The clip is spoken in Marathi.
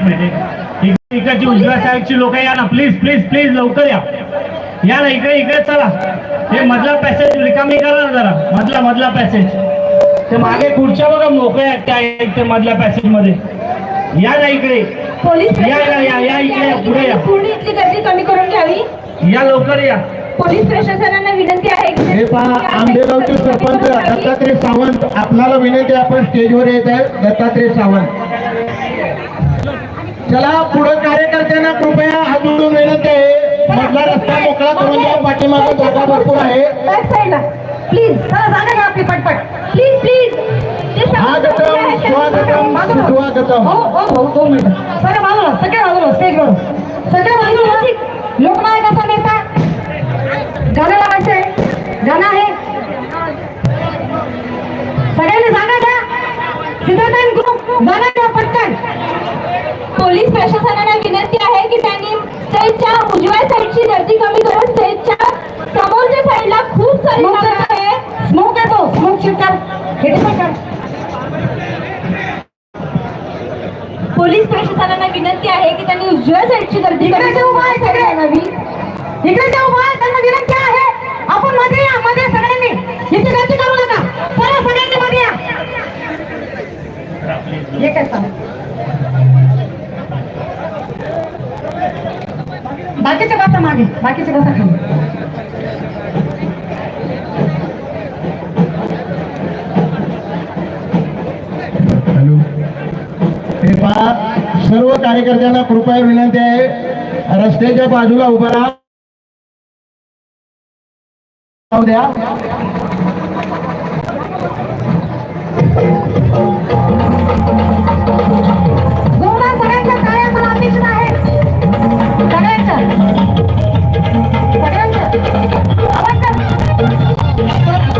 एक मिनिट इकडची उजव्या साईडची लोक या ना. प्लीज प्लीज प्लीज लवकर या. या ना इकडे इकडे चला. हे मधला पॅसेज रिकामी करा ना जरा. मधला मधला पॅसेज ते मागे खुर्च्या बघा मोकळ्या त्या ते मधल्या पॅसेजमध्ये. या ना इकडे. पोलीस या, या, या, या, इकडे या, पुढे या. पूर्ण इथली गर्दी कमी करून घ्यावी. या लवकर या. पोलीस प्रशासनाला विनंती आहे की हे पहा आंबेगावचे सरपंच दत्तात्रय सावंत आपणाला विनंती आहे, आपण स्टेजवर येत आहे. दत्तात्रय सावंत. चला पुढे कार्यकर्त्यांना कृपया हात जोडून विनंती आहे. मधला रस्ता मोकळा करून द्या. पाठीमागे जागा भरपूर आहे. बॅक साईडला प्लीज चला जागा घ्या आपली पटपट. प्लीज प्लीज स्वागतम सुस्वागतम हो हो हो दोन मिनिटं. सगळ्या बाजूला सगळ्या बाजूला स्टेजवर सगळ्या पोलीस प्रशासनाला विनंती आहे की त्यांनी स्टेजच्या उजव्या साईडची गर्दी कमी करून स्टेजच्या समोरच्या साईडला खूप सारी आहे स्मोक येतो स्मोक शिकार कर. पोलीस प्रशासनाला विनंती आहे की त्यांनी उजव्या साईडची गर्दी इकडे जे उभा आहे सगळे नवी इकडे जे उभा आहे त्यांना विनंती आहे. आपण मध्ये या मध्ये सगळ्यांनी. इथे गर्दी करू नका. चला सगळ्यांनी मध्ये या. हे काय चालेल बाकीचे बसा मागे बाकीचे बसा खाली. हॅलो. हे पहा सर्व कार्यकर्त्यांना कृपया विनंती आहे रस्त्याच्या बाजूला उभा राहा. राहू द्या.